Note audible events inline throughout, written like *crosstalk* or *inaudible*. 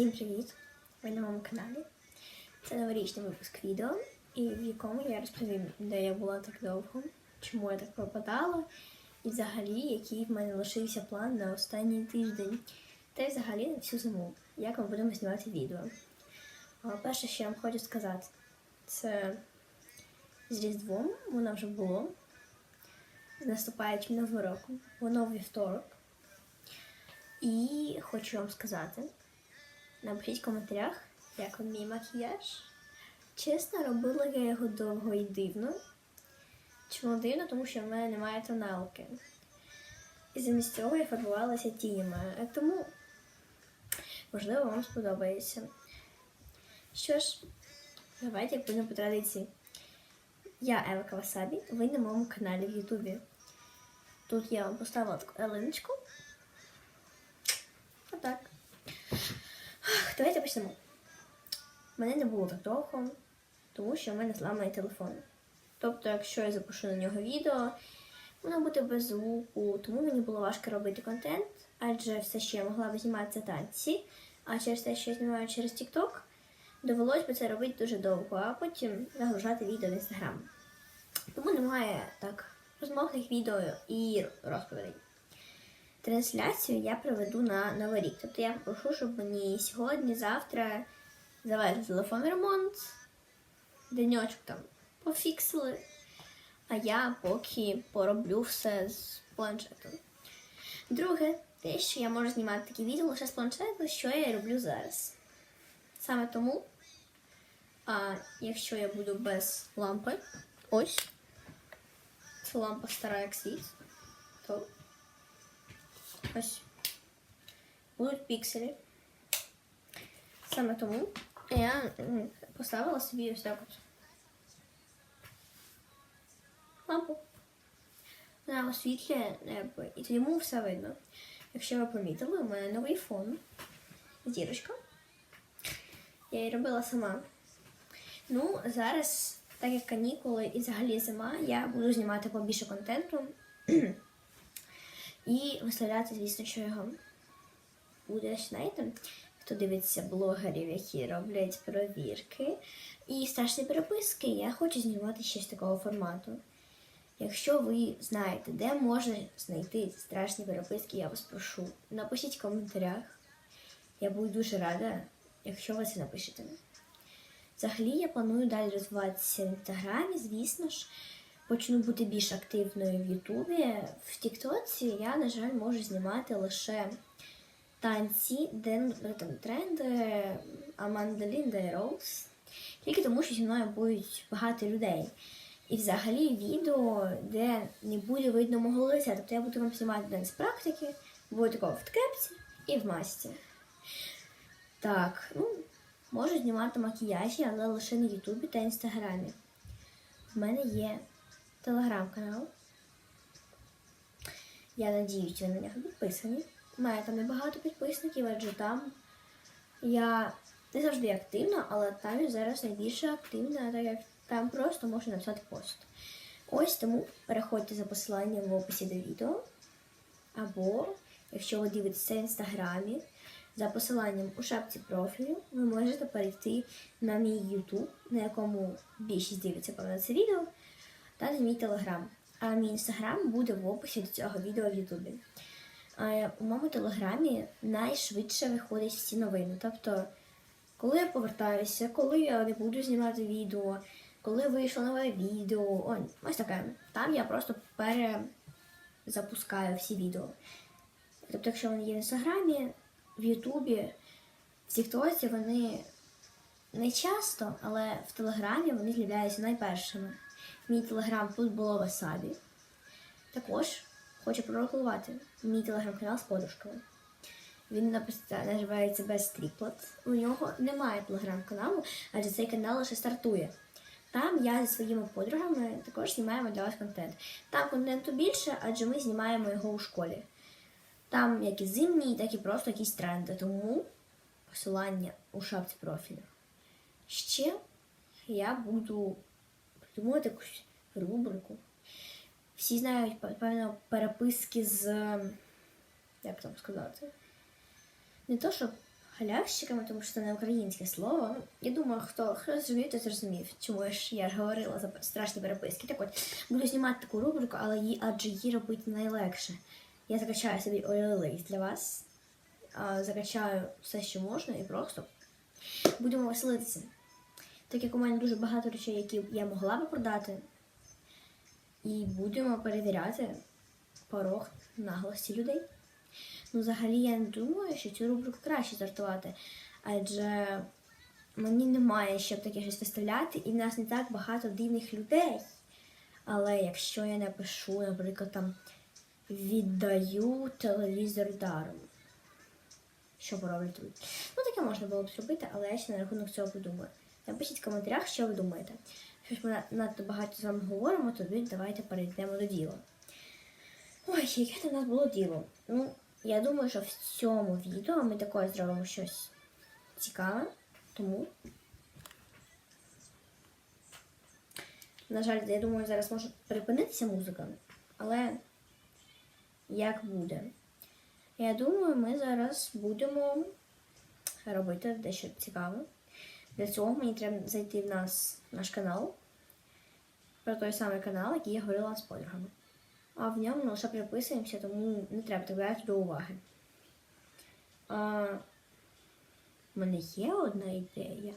Всім привіт! Ви на моєму каналі. Це новорічний випуск відео, і в якому я розповім, де я була так довго, чому я так пропадала, і взагалі, який в мене лишився план на останній тиждень, та й взагалі на всю зиму, як ми будемо знімати відео. А перше, що я вам хочу сказати, це з Різдвом воно вже було. З наступаючим новим роком, воно вівторок. І хочу вам сказати, напишіть в коментарях, як вам мій макіяж. Чесно, робила я його довго і дивно. Чому дивно? Тому що в мене немає тоналки. І замість цього я фарбувалася тінями. Тому, можливо, вам сподобається. Що ж, давайте будемо по традиції. Я Ева Кавасабі, ви на моєму каналі в Ютубі. Тут я вам поставила таку ялиночку. Отак. Ах, Давайте почнемо. Мене не було так довго, тому що в мене зламаний телефон. Тобто, якщо я запишу на нього відео, воно буде без звуку, тому мені було важко робити контент, адже все, що я могла б знімати, танці, а через те, що я знімаю через TikTok, довелось би це робити дуже довго, а потім загружати відео в Instagram. Тому немає так розмовних відео і розповідей. Трансляцію я проведу на Новий рік. Тобто я попрошу, щоб мені сьогодні, завтра завезли телефон ремонт, денечок там пофіксили, а я поки пороблю все з планшетом. Друге, те, що я можу знімати такі відео лише з планшету, що я роблю зараз. Саме тому, а якщо я буду без лампи, ось, це лампа стара як світ, то ось будуть пікселі. Саме тому я поставила собі ось так от лампу. Вона освітлює небо, і тоді йому все видно. Якщо ви помітили, у мене новий фон. Зірочка. Я її робила сама. Ну, зараз, так як канікули і взагалі зима, я буду знімати побільше контенту. *clears throat* І виставляти, звісно, що його буде, знаєте, хто дивиться блогерів, які роблять перевірки і страшні переписки, я хочу знімати щось такого формату. Якщо ви знаєте, де можна знайти страшні переписки, я вас прошу, напишіть в коментарях. Я буду дуже рада, якщо ви це напишете. Взагалі я планую далі розвиватися в інстаграмі, звісно ж. Почну бути більш активною в Ютубі. В Тіктоці я, на жаль, можу знімати лише танці, де там тренди Аманда Лінда і Роуз. Тільки тому, що зі мною будуть багато людей. І взагалі відео, де не буде видно мого лиця. Тобто я буду вам знімати день з практики, буде такого в ткепці і в масці. Так, ну, можу знімати макіяжі, але лише на Ютубі та Інстаграмі. В мене є телеграм-канал. Я надіюсь, ви на нього підписані. Має там небагато підписників, адже там я не завжди активна, але там я зараз найбільше активна, так як там просто можна написати пост. Ось тому переходьте за посиланням в описі до відео. Або, якщо ви дивитеся в інстаграмі, за посиланням у шапці профілю ви можете перейти на мій YouTube, на якому більшість дивиться певно це відео, та на мій телеграм. А мій інстаграм буде в описі до цього відео в Ютубі. У моєму телеграмі найшвидше виходять всі новини. Тобто, коли я повертаюся, коли я не буду знімати відео, коли вийшло нове відео, ось таке. Там я просто перезапускаю всі відео. Тобто, якщо вони є в інстаграмі, в Ютубі, в Тіктоці вони не часто, але в Телеграмі вони з'являються найпершими. Мій телеграм тут було Васабі. Також хочу пророкувати мій телеграм-канал з подружками. Він називається без стріплет. У нього немає телеграм-каналу, адже цей канал лише стартує. Там я зі своїми подругами також знімаємо для вас контент. Там контенту більше, адже ми знімаємо його у школі. Там як і зимні, так і просто якісь тренди. Тому посилання у шапці профілю. Ще я буду придумувати якусь рубрику. Всі знають, певно, переписки з. Як там сказати? Не то, що халявщиками, тому що це не українське слово. Ну, я думаю, хто, зрозумів, то зрозумів, чому ж я ж говорила за страшні переписки. Так от, буду знімати таку рубрику, але її, адже її робити найлегше. Я закачаю собі олілей для вас, закачаю все, що можна, і просто будемо веселитися. Так як у мене дуже багато речей, які я могла би продати, і будемо перевіряти порог наглості людей. Ну, взагалі, я не думаю, що цю рубрику краще стартувати, адже мені немає щоб таке щось виставляти, і в нас не так багато дивних людей. Але якщо я напишу, наприклад, там віддаю телевізор даром. Що пороблять тут? Ну, таке можна було б зробити, але я ще на рахунок цього подумаю. Напишіть в коментарях, що ви думаєте. Щось ми надто багато з вами говоримо, тоді давайте перейдемо до діла. Ой, яке там у нас було діло? Ну, я думаю, що в цьому відео ми також зробимо щось цікаве, тому. На жаль, я думаю, зараз може припинитися музика, але як буде? Я думаю, ми зараз будемо робити дещо цікаве. Для цього мені треба зайти в нас наш канал. Про той самий канал, який я говорила з подругами. А в ньому ми лише приписуємося, тому не треба так до уваги. А, в мене є одна ідея.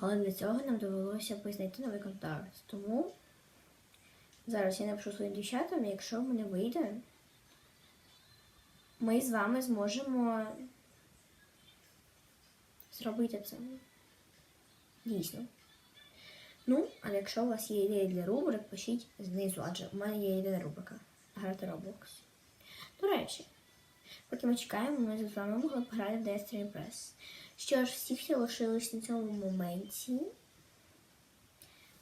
Але для цього нам довелося б знайти новий контакт. Тому зараз я напишу своїм дівчатам, якщо в мене вийде, ми з вами зможемо зробити це. Дійсно. Ну, а якщо у вас є ідеї для рубрик, пишіть знизу, адже у мене є єдина рубрика грати Roblox. До речі, поки ми чекаємо, ми з вами могли пограти в Destiny Press. Що ж, всі всі лишились на цьому моменті.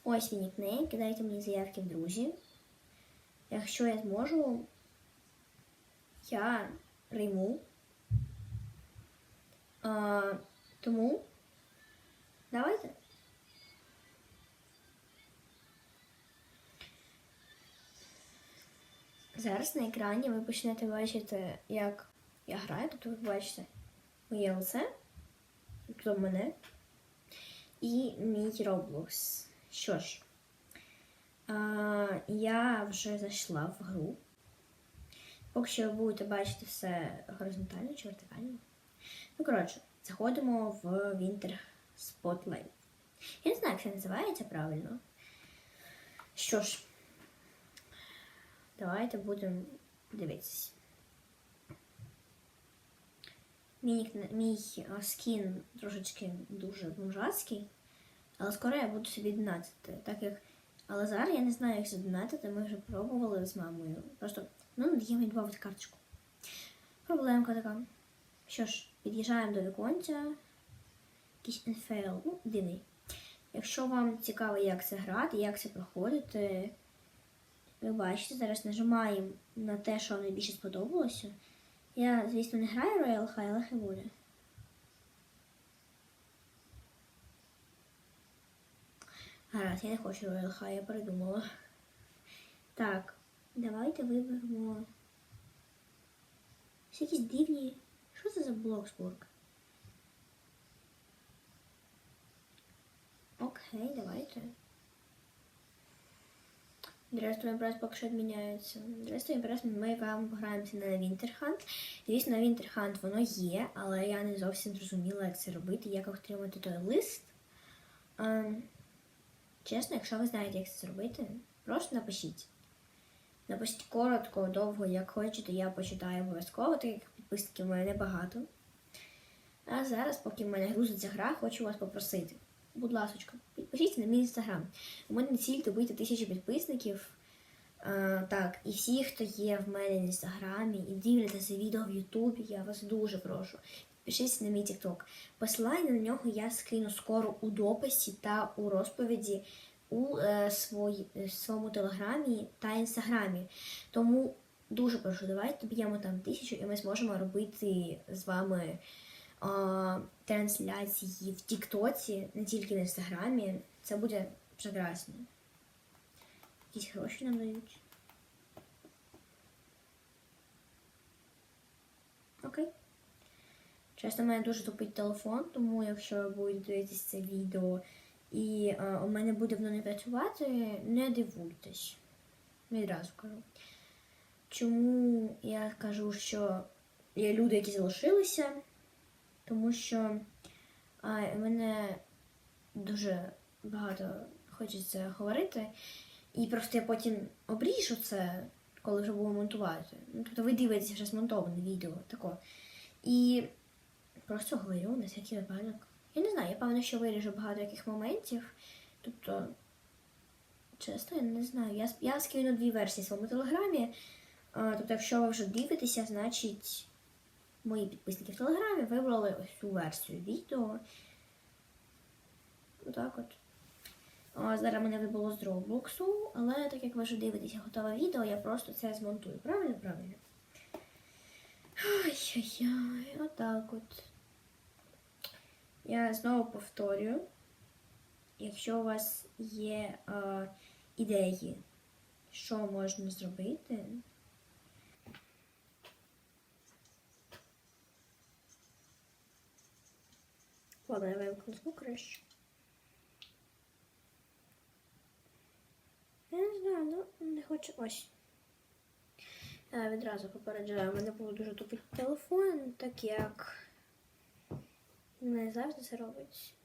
Ось мій нікнейм, кидайте мені заявки в друзі. Якщо я зможу, я прийму. Тому давайте. Зараз на екрані ви почнете бачити, як я граю. Тобто ви бачите моє лице, тобто мене і мій Roblox. Що ж, а, я вже зайшла в гру. Поки що ви будете бачити все горизонтально чи вертикально. Ну, коротше, заходимо в Winter Spotlight. Я не знаю, як це називається правильно. Що ж, давайте будемо дивитися. Мій, мій скін трошечки дуже бомжацький, але скоро я буду собі донатити, так як. Але зараз я не знаю, як задонатити, ми вже пробували з мамою. Просто ну, даємо відбавити карточку. Проблемка така. Що ж, під'їжджаємо до віконця. Якийсь NFL, ну, дивний. Якщо вам цікаво, як це грати, як це проходити, ви бачите, зараз нажимаємо на те, що вам найбільше сподобалося. Я, звісно, не граю Royal High, але хай. Гаразд, я не хочу Royal High, я передумала. Так, давайте виберемо. Ось якісь дивні. Що це за Блоксбург? Окей, давайте. Здравствуй, прес поки що відміняється. Здравствуй, прес, ми вам пограємося на Вінтерхант. Звісно, на Вінтерхант воно є, але я не зовсім зрозуміла, як це робити, як отримати той лист. Чесно, якщо ви знаєте, як це зробити, просто напишіть. Напишіть коротко, довго, як хочете, я почитаю обов'язково, так підписників у мене небагато. А зараз, поки в мене грузиться гра, хочу вас попросити. Будь ласка, підпишіться на мій інстаграм. У мене ціль добити тисячу підписників. А, так, і всі, хто є в мене в інстаграмі і дивляться відео в Ютубі, я вас дуже прошу. Підпишіться на мій TikTok. Посилання на нього я скину скоро у дописі та у розповіді у е, свої, е, своєму телеграмі та інстаграмі. Тому дуже прошу, давайте доб'ємо там тисячу, і ми зможемо робити з вами а, трансляції в Тіктоці, не тільки на інстаграмі. Це буде прекрасно. Якісь гроші нам дають. Окей. Часто в мене дуже тупить телефон, тому якщо ви будете дивитися це відео і е, у мене буде воно не працювати, не дивуйтесь. Відразу кажу. Чому я кажу, що є люди, які залишилися? Тому що а, мене дуже багато хочеться говорити, і просто я потім обріжу це, коли вже буду монтувати. Ну, тобто ви дивитеся вже змонтоване відео тако. І просто говорю на всякий випадок. Я не знаю, я певно, що виріжу багато яких моментів. Тобто, чесно, я не знаю. Я, я скину дві версії в своєму телеграмі. А, тобто, якщо ви вже дивитеся, значить мої підписники в телеграмі вибрали ось цю версію відео. Отак от. А, зараз мене вибуло з дроблоксу, але так як ви вже дивитеся готове відео, я просто це змонтую. Правильно? Правильно. Ай-яй-яй, отак от. Я знову повторюю, якщо у вас є е, ідеї, що можна зробити. Ладно, я вимкну звук краще. Я не знаю, ну не хочу. Ось. Я відразу попереджаю, у мене був дуже тупий телефон, так як не завжди це робить.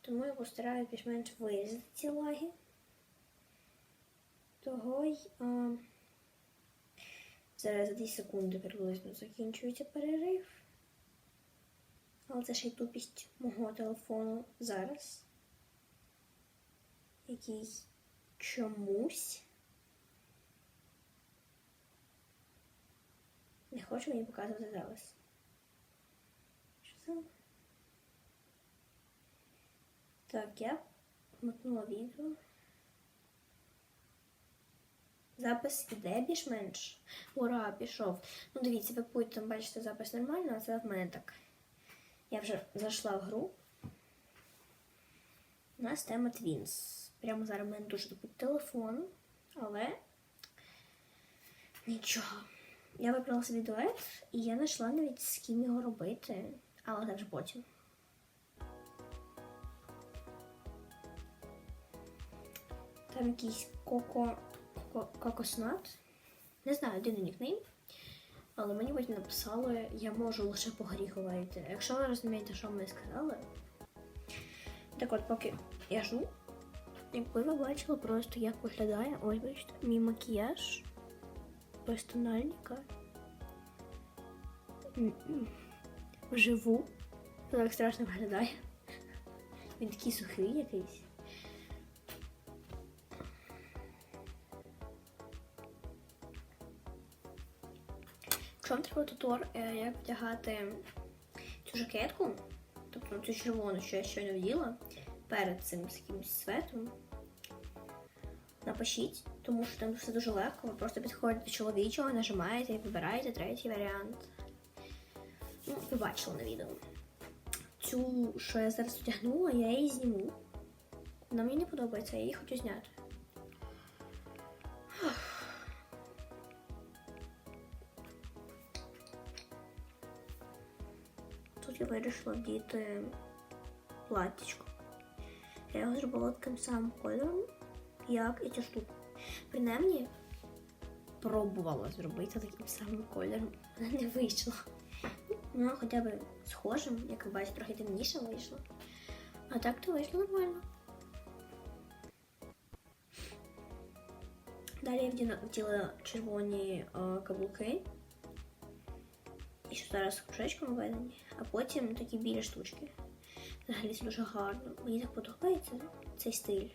Тому я постараюсь більш-менш вирізати ці лаги. Того й а, зараз за 2 секунди приблизно закінчується перерив. Але це ще й тупість мого телефону зараз. Який чомусь не хоче мені показувати зараз. Що? Так, я мотнула відео. Запис іде більш-менш. Ура, пішов. Ну, дивіться, ви будете там бачите запис нормально, а це в мене так. Я вже зайшла в гру. У нас тема Twins. Прямо зараз в мене дуже тупить телефон, але нічого. Я вибрала собі дует, і я знайшла навіть з ким його робити, але вже потім. Там якийсь коко, коко кокоснат. Не знаю, дивний нікнейм. Але мені потім написали, я можу лише по. Якщо ви розумієте, що мені сказали. Так от, поки я жду, якби ви бачили просто, як виглядає, ось бачите, мій макіяж без тональника. Вживу. Це так страшно виглядає. Він такий сухий якийсь. Вам треба тутор, е, як вдягати цю жакетку, тобто цю червону, що я щойно вділа, перед цим якимось светом, напишіть, тому що там все дуже легко. Ви просто підходите до чоловічого, нажимаєте і вибираєте третій варіант. Ви бачили на відео. Цю, що я зараз одягнула, я її зніму. Вона мені не подобається, я її хочу зняти. Тут я вирішила вдіти платтячко. Я його зробила таким самим кольором, як і цю штуку. Принаймні, пробувала зробити таким самим кольором, але не вийшло. Ну, хоча б схожим, як ви бачите, трохи темніше вийшло. А так то вийшло нормально. Далі я вділа- червоні е, каблуки. І що зараз кружечком введені, а потім такі білі штучки. Взагалі це дуже гарно. Мені так подобається цей стиль.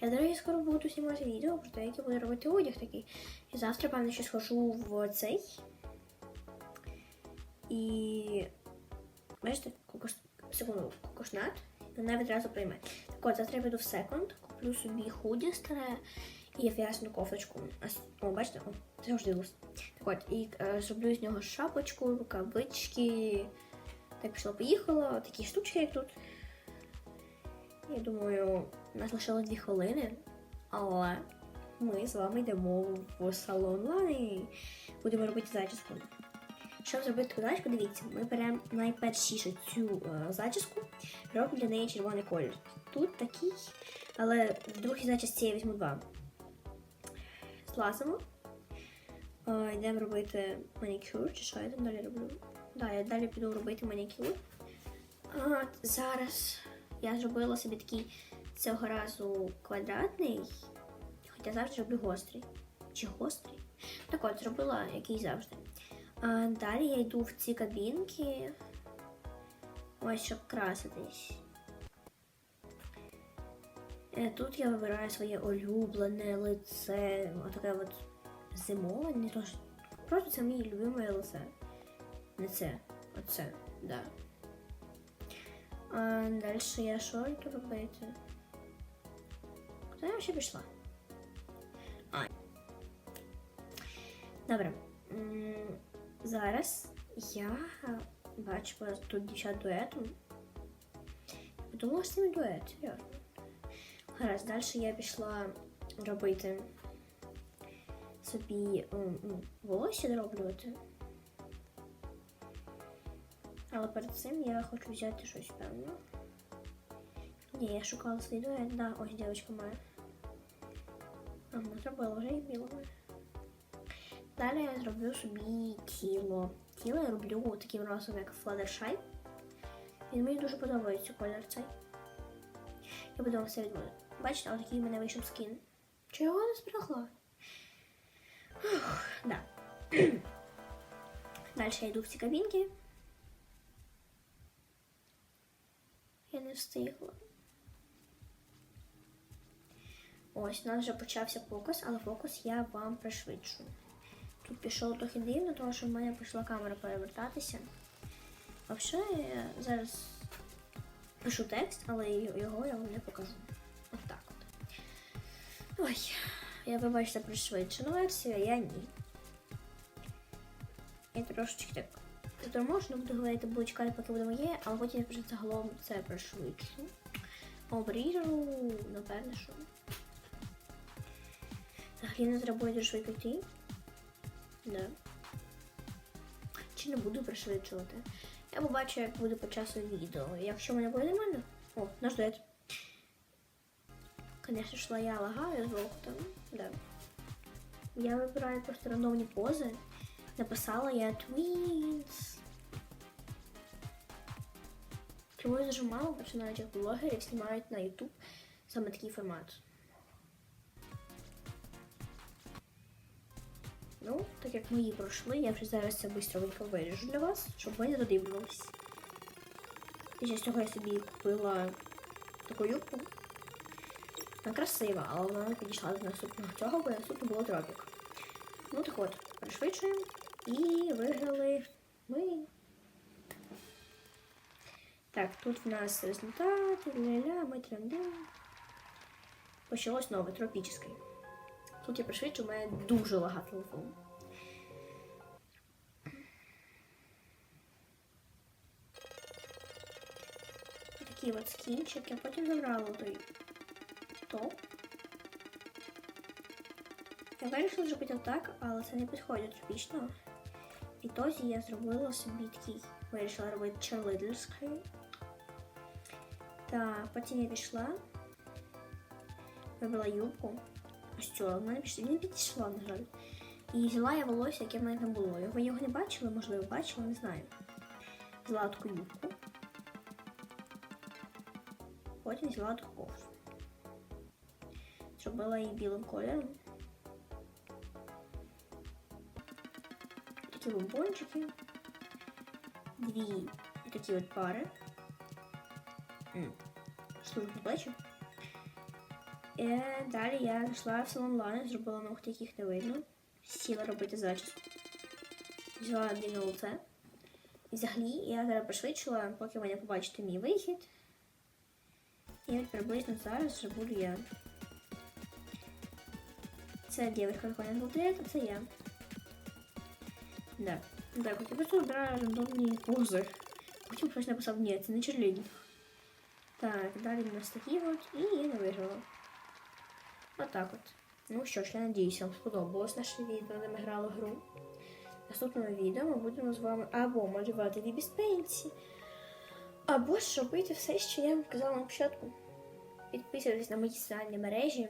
Я, до речі, скоро буду знімати відео про те, як я буду робити одяг такий. І завтра, певно, ще схожу в цей. І бачите, кокос... секунду, кокошнат. Вона відразу прийме. Так от, завтра я піду в секонд, куплю собі худі старе і в'язану кофточку. О, бачите, о, це завжди лус. Так от, і е, зроблю з нього шапочку, рукавички. Так пішло, поїхало, такі штучки, як тут. Я думаю, у нас лишилось дві хвилини, але ми з вами йдемо в салон Лани. Будемо робити зачіску. Щоб зробити таку зачіску, дивіться, ми беремо найпершіше цю е, зачіску, робимо для неї червоний колір. Тут такий, але в другій зачісці я візьму два. Злазимо. Е, йдемо робити манікюр, чи що я там далі роблю? Да, я далі піду робити манікюр. А, зараз я зробила собі такий цього разу квадратний, хоча завжди роблю гострий. Чи гострий? Так от, зробила який завжди. Далі я йду в ці кабінки. Ось щоб краситись. Е, Тут я вибираю своє улюблене лице. Отаке от зимове, не то, що- Просто це мій любиме лице. Не це, оце, да. А далі я що йду робити? Куди я ще пішла? А. Добре. Зараз я бачила тут дівчат дуетом. Подумала, що це дует, серйозно. Гаразд, далі я пішла робити собі волосся дороблювати. Але перед цим я хочу взяти щось певне. Ні, я шукала свій дует. Да, ось дівчинка моя. А, вона зробила вже і білого. Далі я зроблю собі тіло. Тіло я роблю таким розом, як Fluttershy. Він мені дуже подобається колір цей. Я буду все відмовити. Бачите, отакий в мене вийшов скін. Чи його не зберегла? Да. *clears throat* Далі я йду в ці кабінки. Я не встигла. Ось, у нас вже почався фокус, але фокус я вам пришвидшу. Тут пішов трохи дивно, тому що в мене почала камера перевертатися. А Взагалі, я зараз пишу текст, але його я вам не покажу. От так от. Ой, я вибачте пришвидшену версію, а я ні. Я трошечки так заторможено буду говорити, буду чекати, поки буде моє, але потім я вже загалом це пришвидшу. Обріжу, напевне, що. Взагалі не треба дуже швидко йти. Да. Чи не буду пришвидшувати? Я побачу, як буде по часу відео. Якщо мене буде нормально. О, наш дует. Конечно ж, я лагаю звук там. Да. Я вибираю просто рандомні пози. Написала я Twins. Чому я дуже мало починаючих блогерів знімають на YouTube саме такий формат. Ну, так як мої пройшли, я вже зараз це швидко виріжу для вас, щоб ви не додивлювались. Після цього я собі купила таку юбку. Вона красива, але вона не підійшла до наступного цього, бо наступно було тропік. Ну так от, пришвидшуємо і виграли ми. Так, тут в нас результат, ля-ля, ми трендим. Почалось нове, тропічне. Тут я пришвидшу, у мене дуже лага телефон. Такий от скінчик. Я потім забрала той топ. Я вирішила зробити так, але це не підходить тропічно. І тозі я зробила собі такий. Вирішила робити черлидерський. Так, потім я пішла. Вибрала юбку. Ось цю, вона не не підійшла, на жаль. І взяла я волосся, яке в мене там було. Ви його не бачили, можливо, бачили, не знаю. Взяла таку юбку. Потім взяла таку кофту. Зробила її білим кольором. Такі бомбончики. Дві такі от пари. Службу плечі. І далі я зайшла в салон Лани, зробила ногти, яких не видно. Сіла робити зачіску. Взяла длинне лице. І взагалі я зараз пришвидшила, поки ви не побачите мій вихід. І от приблизно зараз вже буду я. Це дівчинка яка не а це я. Да. Так, от я просто вибираю рандомні пози. Потім хтось написав, ні, це не черлідінг. Так, далі у нас такі от, і я не виграла. Отак от. Ну що ж, я надіюся, вам сподобалось наше відео, де ми грали гру. наступному відео ми будемо з вами або малювати лібіс пенсі, або ж робити все, що я вам казала на початку. Підписуйтесь на мої соціальні мережі,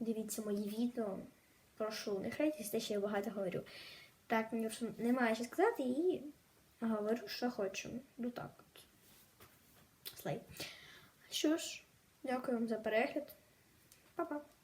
дивіться мої відео. Прошу, не хайтесь те, що я багато говорю. Так, мені вже немає що сказати і говорю, що хочу. Ну так от. Слей. Що ж, дякую вам за перегляд. Па-па.